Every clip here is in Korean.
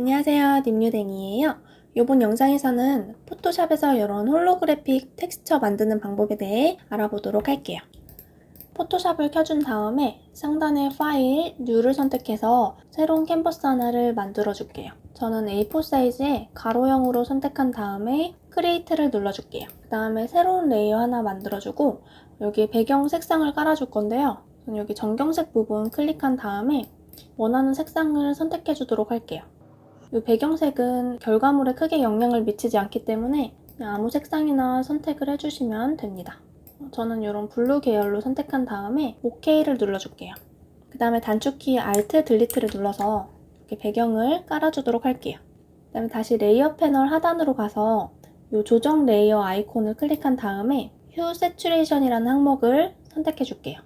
안녕하세요. nim유댕이에요. 이번 영상에서는 포토샵에서 이런 홀로그래픽 텍스처 만드는 방법에 대해 알아보도록 할게요. 포토샵을 켜준 다음에 상단의 파일, 뉴를 선택해서 새로운 캔버스 하나를 만들어 줄게요. 저는 A4 사이즈의 가로형으로 선택한 다음에 크리에이트를 눌러줄게요. 그 다음에 새로운 레이어 하나 만들어주고 여기 배경 색상을 깔아줄 건데요. 여기 전경색 부분 클릭한 다음에 원하는 색상을 선택해 주도록 할게요. 이 배경색은 결과물에 크게 영향을 미치지 않기 때문에 아무 색상이나 선택을 해주시면 됩니다. 저는 이런 블루 계열로 선택한 다음에 OK를 눌러줄게요. 그 다음에 단축키 Alt, Delete를 눌러서 이렇게 배경을 깔아주도록 할게요. 그 다음에 다시 레이어 패널 하단으로 가서 이 조정 레이어 아이콘을 클릭한 다음에 휴 세츄레이션이라는 항목을 선택해 줄게요.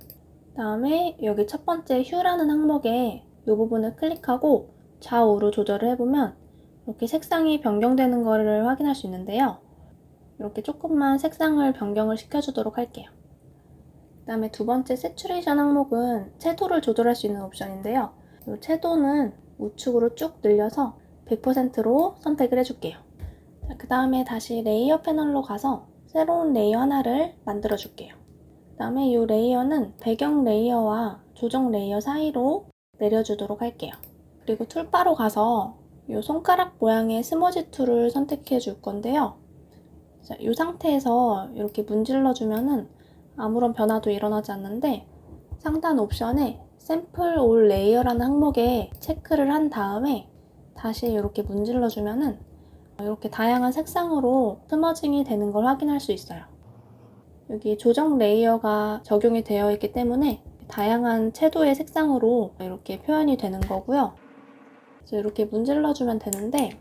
다음에 여기 첫 번째 휴라는 항목에 이 부분을 클릭하고 좌우로 조절을 해보면 이렇게 색상이 변경되는 것을 확인할 수 있는데요. 이렇게 조금만 색상을 변경을 시켜주도록 할게요. 그 다음에 두 번째 세츄레이션 항목은 채도를 조절할 수 있는 옵션인데요. 이 채도는 우측으로 쭉 늘려서 100%로 선택을 해줄게요. 그 다음에 다시 레이어 패널로 가서 새로운 레이어 하나를 만들어 줄게요. 그 다음에 이 레이어는 배경 레이어와 조정 레이어 사이로 내려주도록 할게요. 그리고 툴바로 가서 이 손가락 모양의 스머지 툴을 선택해 줄 건데요. 자, 이 상태에서 이렇게 문질러 주면은 아무런 변화도 일어나지 않는데 상단 옵션에 샘플 올 레이어라는 항목에 체크를 한 다음에 다시 이렇게 문질러 주면은 이렇게 다양한 색상으로 스머징이 되는 걸 확인할 수 있어요. 여기 조정 레이어가 적용이 되어 있기 때문에 다양한 채도의 색상으로 이렇게 표현이 되는 거고요. 그래서 이렇게 문질러 주면 되는데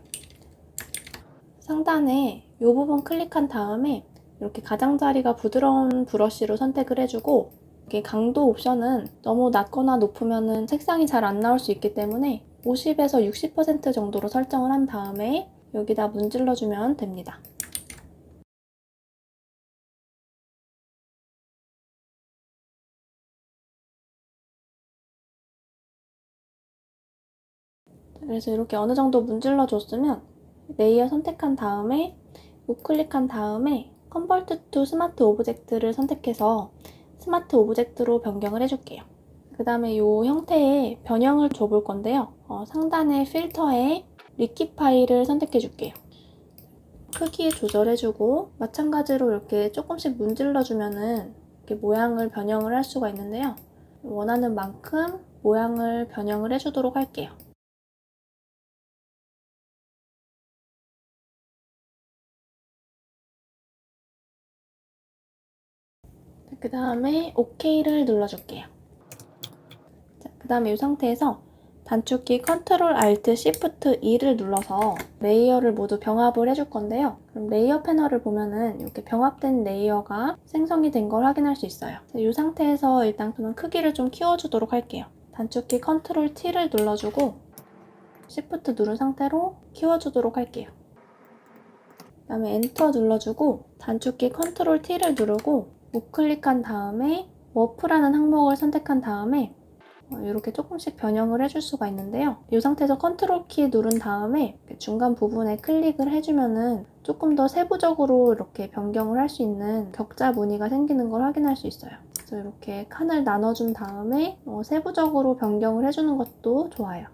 상단에 이 부분 클릭한 다음에 이렇게 가장자리가 부드러운 브러쉬로 선택을 해주고 이게 강도 옵션은 너무 낮거나 높으면 색상이 잘 안 나올 수 있기 때문에 50에서 60% 정도로 설정을 한 다음에 여기다 문질러 주면 됩니다. 그래서 이렇게 어느 정도 문질러 줬으면 레이어 선택한 다음에 우클릭한 다음에 컨버트 투 스마트 오브젝트를 선택해서 스마트 오브젝트로 변경을 해줄게요. 그 다음에 이 형태의 변형을 줘볼 건데요. 어, 상단의 필터에 리키 파일을 선택해 줄게요. 크기 조절해주고 마찬가지로 이렇게 조금씩 문질러주면은 이렇게 모양을 변형을 할 수가 있는데요. 원하는 만큼 모양을 변형을 해주도록 할게요. 그 다음에 OK를 눌러줄게요. 그 다음에 이 상태에서 단축키 Ctrl Alt Shift E를 눌러서 레이어를 모두 병합을 해줄 건데요. 그럼 레이어 패널을 보면은 이렇게 병합된 레이어가 생성이 된 걸 확인할 수 있어요. 이 상태에서 일단 저는 크기를 좀 키워주도록 할게요. 단축키 Ctrl T를 눌러주고 Shift 누른 상태로 키워주도록 할게요. 그 다음에 엔터 눌러주고 단축키 Ctrl T를 누르고 우클릭한 다음에 워프라는 항목을 선택한 다음에 이렇게 조금씩 변형을 해줄 수가 있는데요. 이 상태에서 컨트롤 키 누른 다음에 중간 부분에 클릭을 해주면은 조금 더 세부적으로 이렇게 변경을 할 수 있는 격자 무늬가 생기는 걸 확인할 수 있어요. 그래서 이렇게 칸을 나눠준 다음에 어, 세부적으로 변경을 해주는 것도 좋아요.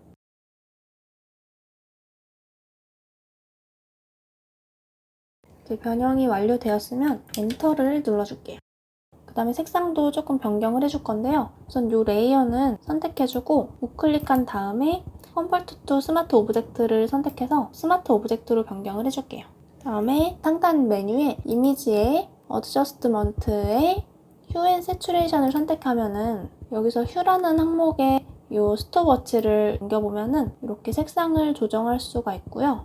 변형이 완료되었으면 엔터를 눌러줄게요. 그 다음에 색상도 조금 변경을 해줄 건데요. 우선 이 레이어는 선택해주고 우클릭한 다음에 컨버트 투 스마트 오브젝트를 선택해서 스마트 오브젝트로 변경을 해줄게요. 다음에 상단 메뉴에 이미지에 어드저스트먼트에 휴 앤 세츄레이션을 선택하면은 여기서 휴라는 항목에 이 스톱워치를 옮겨보면은 이렇게 색상을 조정할 수가 있고요.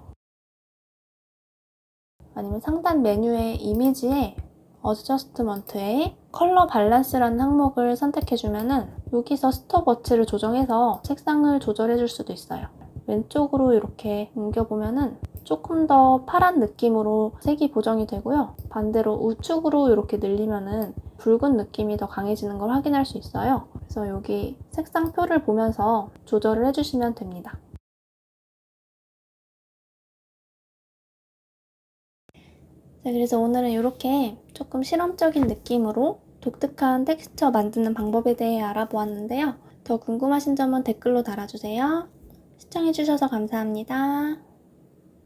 아니면 상단 메뉴의 이미지에 어드저스트먼트에 컬러 밸런스라는 항목을 선택해주면은 여기서 스톱워치를 조정해서 색상을 조절해줄 수도 있어요. 왼쪽으로 이렇게 옮겨보면은 조금 더 파란 느낌으로 색이 보정이 되고요. 반대로 우측으로 이렇게 늘리면은 붉은 느낌이 더 강해지는 걸 확인할 수 있어요. 그래서 여기 색상표를 보면서 조절을 해주시면 됩니다. 네, 그래서 오늘은 이렇게 조금 실험적인 느낌으로 독특한 텍스처 만드는 방법에 대해 알아보았는데요. 더 궁금하신 점은 댓글로 달아주세요. 시청해주셔서 감사합니다.